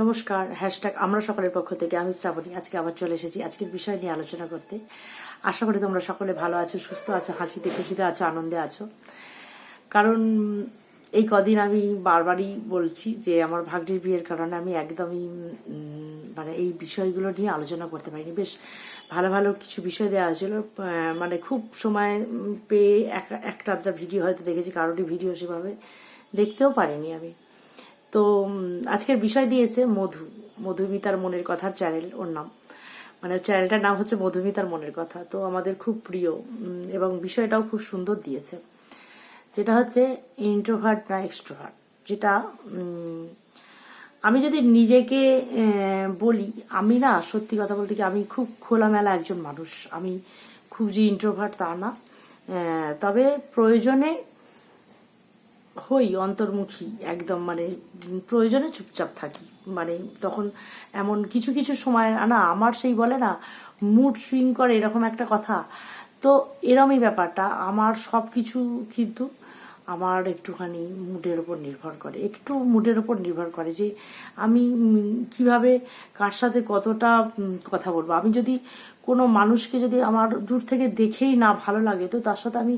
নমস্কার হ্যাশট্যাগ আমরা সকলের পক্ষ থেকে, আমি শ্রাবণী। আজকে আবার চলে এসেছি আজকের বিষয় নিয়ে আলোচনা করতে। আশা করি তোমরা সকলে ভালো আছো, সুস্থ আছো, হাসিতে খুশিতে আছো, আনন্দে আছো। কারণ এই কদিন আমি বারবারই বলছি যে আমার ভাগ্নির বিয়ের কারণে আমি একদমই মানে এই বিষয়গুলো নিয়ে আলোচনা করতে পারিনি। বেশ ভালো ভালো কিছু বিষয় দেওয়া হয়েছিল। মানে খুব সময় পেয়ে এক- একটা আধটা ভিডিও হয়তো দেখেছি, কারোরই ভিডিও সেভাবে দেখতেও পারিনি আমি। তো আজকের বিষয় দিয়েছে মধু। মধুমিতার মনের কথার চ্যানেল, ওর নাম। মানে চ্যানেলটার নাম হচ্ছে মধুমিতার মনের কথা। তো আমাদের খুব প্রিয় এবং বিষয়টাও খুব সুন্দর দিয়েছে। যেটা হচ্ছে ইন্ট্রোভার্ট না এক্সট্রোভার্ট যেটা আমি যদি নিজেকে বলি, আমি না, সত্যি কথা বলতে কি, আমি খুব খোলামেলা একজন মানুষ। আমি খুব যে ইন্ট্রোভার্ট তা না। তবে প্রয়োজনে হই, অন্তর্মুখী, একদম মানে প্রয়োজনে চুপচাপ থাকি। মানে তখন এমন কিছু কিছু সময়, না, আমার সেই বলে না মুড সুইং করে এরকম একটা কথা। তো এরমই ব্যাপারটা। আমার সব কিছু কিন্তু আমার একটুখানি মুডের ওপর নির্ভর করে। একটু মুডের ওপর নির্ভর করে যে আমি কীভাবে, কার সাথে কতটা কথা বলব। আমি যদি কোনো মানুষকে যদি আমার দূর থেকে দেখেই না ভালো লাগে, তো তার সাথে আমি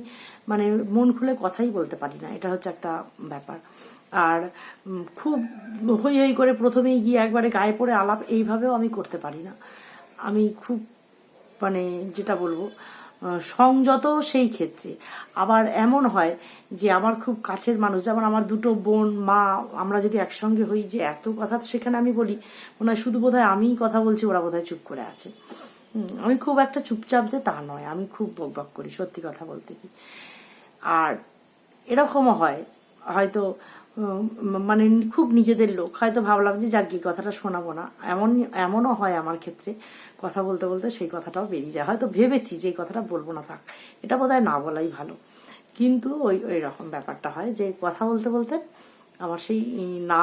মানে মন খুলে কথাই বলতে পারি না। এটা হচ্ছে একটা ব্যাপার। আর খুব হই হই করে প্রথমেই গিয়ে একবারে গায়ে পড়ে আলাপ, এইভাবেও আমি করতে পারি না। আমি খুব মানে যেটা বলব সংযত সেই ক্ষেত্রে। আবার এমন হয় যে আমার খুব কাছের মানুষ, যেমন আমার দুটো বোন, মা, আমরা যদি একসঙ্গে হই যে এত কথা সেখানে আমি বলি, মনে হয় শুধু বোধহয় আমিই কথা বলছি, ওরা বোধহয় চুপ করে আছে। আমি খুব একটা চুপচাপ যে তা নয়, আমি খুব বকবক করি সত্যি কথা বলতে কি। আর এরকমও হয়, হয়তো মানে খুব নিজেদের লোক। হয়তো ভাবলাম যে, যাক গিয়ে কথাটা শোনাবো না। এমন, এমনও হয় আমার ক্ষেত্রে। কথা বলতে বলতে সেই কথাটাও বেরিয়ে যায়। হয়তো ভেবেছি যে, এই কথাটা বলব না থাক। এটা বোধহয় না বলাই ভালো। কিন্তু ওই ওই রকম ব্যাপারটা হয় যে, কথা বলতে বলতে আমার সেই না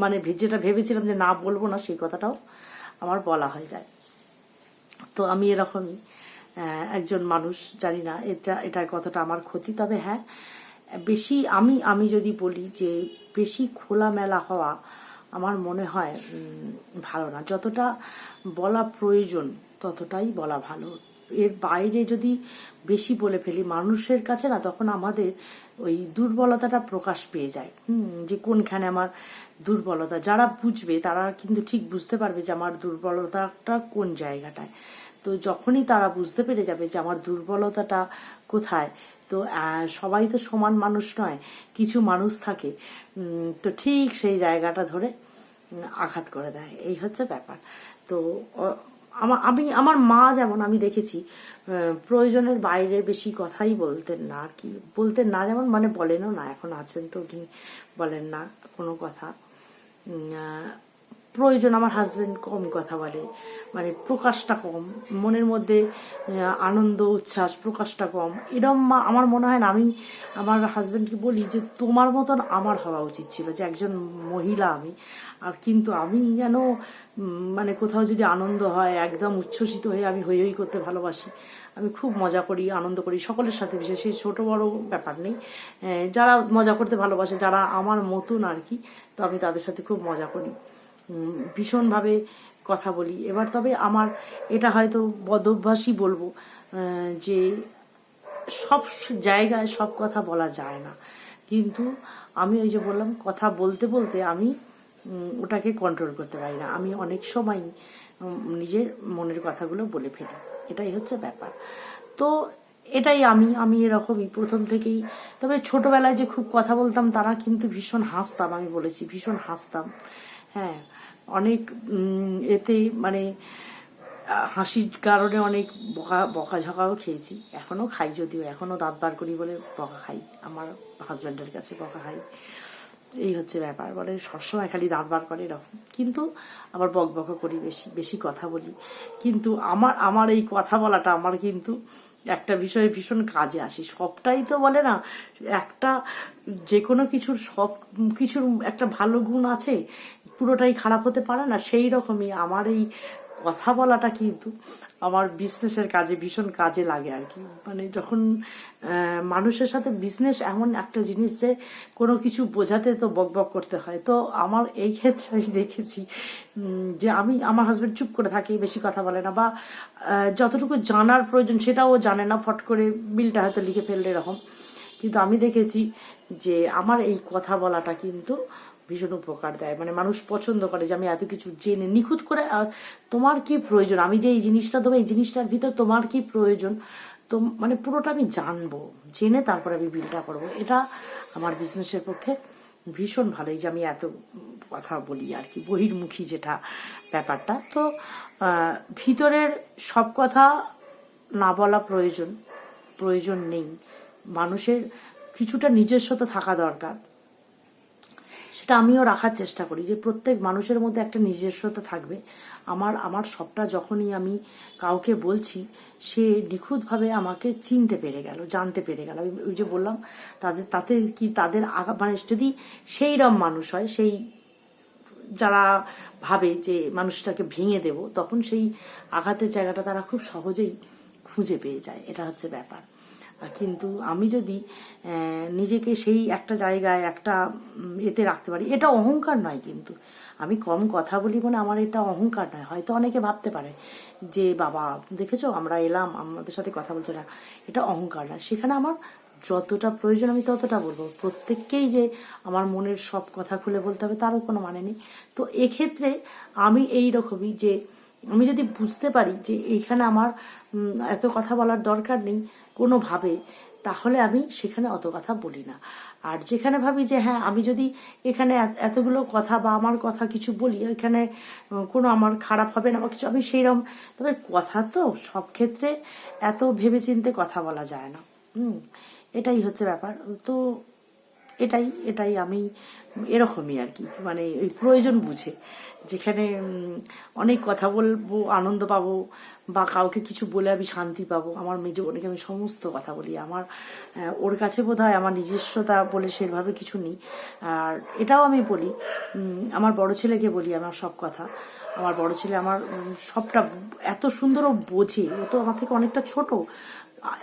মানে যেটা ভেবেছিলাম যে, না বলব না, সেই কথাটাও আমার বলা হয়ে যায়। তো আমি এরকমই একজন মানুষ, জানি না এটা, এটার কতটা আমার ক্ষতি। তবে হ্যাঁ বেশি আমি আমি যদি বলি যে বেশি খোলামেলা হওয়া আমার মনে হয় ভালো না। যতটা বলা প্রয়োজন, ততটাই বলা ভালো। এর বাইরে যদি বেশি বলে ফেলি, মানুষের কাছে না, তখন আমাদের ওই দুর্বলতাটা প্রকাশ পেয়ে যায়। যে কোনখানে আমার দুর্বলতা? যারা বুঝবে, তারা কিন্তু ঠিক বুঝতে পারবে যে আমার দুর্বলতাটা কোন জায়গাটায়। তো যখনই তারা বুঝতে পেরে যাবে যে আমার দুর্বলতাটা কোথায় তো সবাই তো সমান মানুষ নয়, কিছু মানুষ থাকে। তো ঠিক সেই জায়গাটা ধরে আঘাত করে দেয়। এই হচ্ছে ব্যাপার। তো আমার আমি আমার মা যেমন আমি দেখেছি প্রয়োজনের বাইরে বেশি কথাই বলতেন না কি। বলতেন না যেমন মানে বলেনও না, এখন আছেন তো উনি বলেন না কোনো কথা। প্রয়োজন আমার হাজব্যান্ড কম কথা বলে। মানে প্রকাশটা কম, মনের মধ্যে আনন্দ, উচ্ছ্বাস, প্রকাশটা কম। এরম আমার মনে হয় না, আমি আমার হাজব্যান্ডকে বলি যে তোমার মতন আমার হওয়া উচিত ছিল, যে একজন মহিলা আমি। আর কিন্তু আমি যেন মানে কোথাও যদি আনন্দ হয়, একদম উচ্ছ্বসিত হয়ে আমি হই হই করতে ভালোবাসি, আমি খুব মজা করি, আনন্দ করি, সকলের সাথে বিশেষ সেই ছোট বড় ব্যাপার নেই। যারা মজা করতে ভালোবাসে, যারা আমার মতন আর কি, তো আমি তাদের সাথে খুব মজা করি। ভীষণভাবে কথা বলি। এবার তবে আমার এটা হয়তো বদভ্যাসই বলব যে সব জায়গায় সব কথা বলা যায় না। কিন্তু আমি ওই যে বললাম, কথা বলতে বলতে আমি ওটাকে কন্ট্রোল করতে পারি না। আমি অনেক সময় নিজের মনের কথাগুলো বলে ফেলি। এটাই হচ্ছে ব্যাপার। তো এটাই আমি আমি এরকমই প্রথম থেকেই। তবে ছোটবেলায় যে খুব কথা বলতাম, তারা কিন্তু ভীষণ হাসতাম, আমি বলেছি, ভীষণ হাসতাম। হ্যাঁ অনেক উম, এতে মানে হাসির কারণে অনেক বকা বকাঝকাও খেয়েছি। এখনও খাই যদিও এখনও দাঁত বার করি বলে বকা খাই। আমার হাজব্যান্ডের কাছে বকা খাই। এই হচ্ছে ব্যাপার বলে সবসময় খালি দাঁত বার করে এরকম। কিন্তু আবার বক বকা করি বেশি বেশি কথা বলি। কিন্তু আমার আমার এই কথা বলাটা আমার কিন্তু একটা বিষয়ে ভীষণ কাজে আসি। সবটাই তো বলে না একটা যে কোনো কিছুর সব কিছুর একটা ভালো গুণ আছে পুরোটাই খারাপ হতে পারে না, সেই রকমই আমার এই কথা বলাটা কিন্তু আমার বিজনেসের কাজে ভীষণ কাজে লাগে আর কি। মানে যখন মানুষের সাথে বিজনেস এমন একটা জিনিস যে কোনো কিছু বোঝাতে তো বক বক করতে হয়। তো আমার এই ক্ষেত্রে আমি দেখেছি যে আমি, আমার হাজব্যান্ড চুপ করে থাকি, বেশি কথা বলে না বা যতটুকু জানার প্রয়োজন সেটাও জানে না, ফট করে বিলটা হয়তো লিখে ফেললে এরকম। কিন্তু আমি দেখেছি যে আমার এই কথা বলাটা কিন্তু ভীষণ উপকার দেয়। মানে মানুষ পছন্দ করে যে আমি এত কিছু জেনে, নিখুঁত করে তোমার কি প্রয়োজন? আমি যে এই জিনিসটা দেবো, এই জিনিসটার ভিতর তোমার কি প্রয়োজন? তো মানে পুরোটা আমি জানব, জেনে তারপরে আমি বিলটা করব। এটা আমার বিজনেসের পক্ষে ভীষণ ভালো। এই যে আমি এত কথা বলি আর কি, বহির্মুখী যেটা ব্যাপারটা। তো ভিতরের সব কথা না বলা প্রয়োজন প্রয়োজন নেই। মানুষের কিছুটা নিজস্বতা থাকা দরকার। সেটা আমিও রাখার চেষ্টা করি যে প্রত্যেক মানুষের মধ্যে একটা নিজস্বতা থাকবে। আমার আমার সবটা যখনই আমি কাউকে বলছি, সে নিখুঁতভাবে আমাকে চিনতে পেরে গেল, জানতে পেরে গেল। ওই যে বললাম, তাদের, তাতে কি তাদের মানে যদি সেই রম মানুষ হয়, সেই যারা ভাবে যে মানুষটাকে ভেঙে দেব, তখন সেই আঘাতের জায়গাটা তারা খুব সহজেই খুঁজে পেয়ে যায়। এটা হচ্ছে ব্যাপার। কিন্তু আমি যদি নিজেকে সেই একটা জায়গায়, একটা এতে রাখতে পারি, এটা অহংকার নয় কিন্তু। আমি কম কথা বলি মানে আমার এটা অহংকার নয়। হয়তো অনেকে ভাবতে পারে যে, বাবা, দেখেছ? আমরা এলাম, আমাদের সাথে কথা বলছে না। এটা অহংকার নয়। সেখানে আমার যতটা প্রয়োজন আমি ততটা বলব। প্রত্যেককেই যে আমার মনের সব কথা খুলে বলতে হবে তারও কোনো মানে নেই। তো এক্ষেত্রে আমি এই রকমই যে আমি যদি বুঝতে পারি যে এইখানে আমার এত কথা বলার দরকার নেই কোনোভাবে, তাহলে আমি সেখানে অত কথা বলি না। আর যেখানে ভাবি যে হ্যাঁ আমি যদি এখানে এতগুলো কথা বা আমার কথা কিছু বলি, এখানে কোনো আমার খারাপ হবে না বা কিছু, আমি সেইরকম তবে কথা তো সব ক্ষেত্রে এত ভেবেচিন্তে কথা বলা যায় না। হুম, এটাই হচ্ছে ব্যাপার। তো এটাই এটাই আমি এরকমই আর কি। মানে ওই প্রয়োজন বুঝে। যেখানে অনেক কথা বলব, আনন্দ পাবো, বা কাউকে কিছু বলে আমি শান্তি পাবো। আমার মেজ বোনকে আমি সমস্ত কথা বলি। আমার ওর কাছে বোধ হয় আমার নিজস্বতা বলে সেভাবে কিছু নেই। আর এটাও আমি বলি আমার বড় ছেলেকে বলি আমার সব কথা। আমার বড় ছেলে আমার সবটা এত সুন্দর বোঝে। ও তো আমার থেকে অনেকটা ছোট।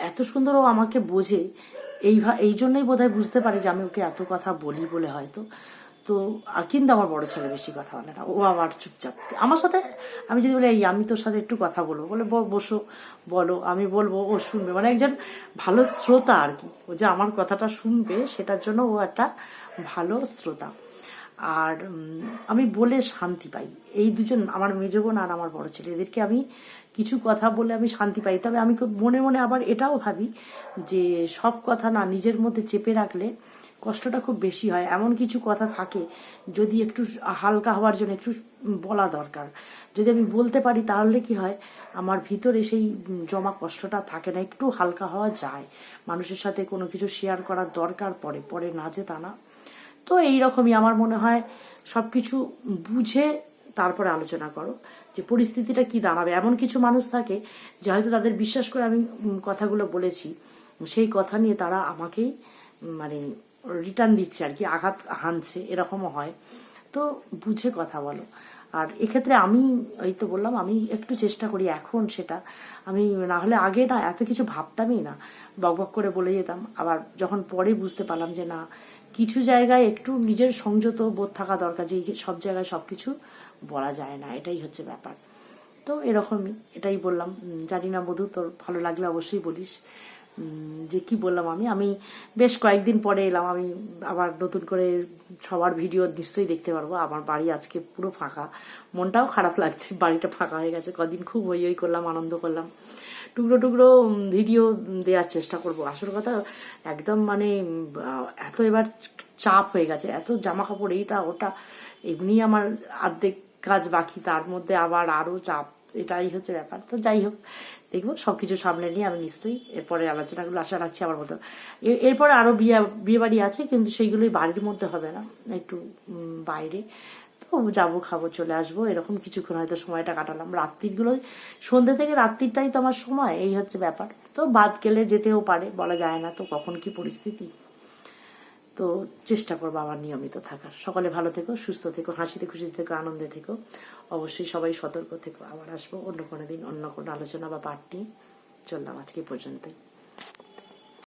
এত সুন্দর ও আমাকে বোঝে এই এই জন্যই বোধ বুঝতে পারে যে আমি ওকে এত কথা বলি বলে হয়তো। তো কিন্তু আমার বড় ছেলে, বেশি কথা বলে না। ও আমার চুপচাপ। আমার সাথে আমি যদি বলি, এই, আমি তোর সাথে একটু কথা বলব। বলে, "ব- বসো, বলো, আমি বলব, ও শুনবে। মানে একজন ভালো শ্রোতা আর কি। ও যে আমার কথাটা শুনবে, সেটার জন্য ও একটা ভালো শ্রোতা। আর আমি বলে শান্তি পাই। এই দুজন আমার মেজ বোন আর আমার বড় ছেলে, এদেরকে আমি কিছু কথা বলে আমি শান্তি পাই। তবে আমি মনে মনে আবার এটাও ভাবি যে সব কথা না নিজের মধ্যে চেপে রাখলে কষ্টটা খুব বেশি হয়। এমন কিছু কথা থাকে যদি একটু হালকা হওয়ার জন্য একটু বলা দরকার। যদি আমি বলতে পারি তাহলে কি হয়, আমার ভিতরে সেই জমা কষ্টটা থাকে না। একটু হালকা হওয়া যায়। মানুষের সাথে কোনো কিছু শেয়ার করার দরকার পড়ে পরে না যে তা না। তো এই রকমই আমার মনে হয় সবকিছু বুঝে তারপরে আলোচনা করো যে পরিস্থিতিটা কি দাঁড়াবে। এমন কিছু মানুষ থাকে যে হয়তো তাদের বিশ্বাস করে আমি কথাগুলো বলেছি, সেই কথা নিয়ে তারা আমাকেই মানে রিটার্ন দিচ্ছে আর কি, আঘাত হানছে, এরকমও হয়। তো বুঝে কথা বলো। আর এক্ষেত্রে আমি এই তো বললাম, আমি একটু চেষ্টা করি এখন সেটা। আমি না হলে আগে না এত কিছু ভাবতামই না। বকবক করে বলে যেতাম। আবার যখন পরে বুঝতে পারলাম যে না, কিছু জায়গায় একটু নিজের সংযত বোধ থাকা দরকার যে সব জায়গায় সবকিছু বলা যায় না। এটাই হচ্ছে ব্যাপার। তো এরকমই, এটাই বললাম। জানি না বধু, তোর ভালো লাগলে অবশ্যই বলিস। যে কি বললাম আমি? আমি বেশ কয়েকদিন পরে এলাম, আমি আবার নতুন করে সবার ভিডিও নিশ্চয়ই দেখতে পারব। আমার বাড়ি আজকে পুরো ফাঁকা। মনটাও খারাপ লাগছে, বাড়িটা ফাঁকা হয়ে গেছে। কদিন খুব হই হই করলাম, আনন্দ করলাম। টুকরো টুকরো ভিডিও দেওয়ার চেষ্টা করব। আসল কথা, একদম মানে এত এবার চাপ হয়ে গেছে। এত জামা কাপড় এইটা, ওটা, এমনি আমার অর্ধেক কাজ বাকি। তার মধ্যে আবার আরও চাপ। এটাই হচ্ছে ব্যাপার। তো যাই হোক, দেখব, সবকিছু সামনে নিয়ে আমি নিশ্চয়ই এরপরে আলোচনাগুলো আশা রাখছি আমার মতো। এরপরে আরও বিয়ে বিয়ে বাড়ি আছে, কিন্তু সেইগুলোই বাড়ির মধ্যে হবে না, একটু বাইরে। তো যাব, খাব, চলে আসব, এরকম কিছুক্ষণ হয়তো সময়টা কাটালাম। রাত্রিগুলো সন্ধ্যে থেকে রাত্রিটাই তো আমার সময়, এই হচ্ছে ব্যাপার। তো বাদ গেলে যেতেও পারে, বলা যায় না তো কখন কি পরিস্থিতি। তো চেষ্টা করব আবার নিয়মিত থাকার। সকলে ভালো থেকো, সুস্থ থেকো, হাসিতে খুশিতে থেকো, আনন্দে থেকো। অবশ্যই সবাই সতর্ক থেকো। আবার আসব অন্য কোনো দিন, অন্য কোনো আলোচনা বা পাঠ চললাম আজকে পর্যন্তই।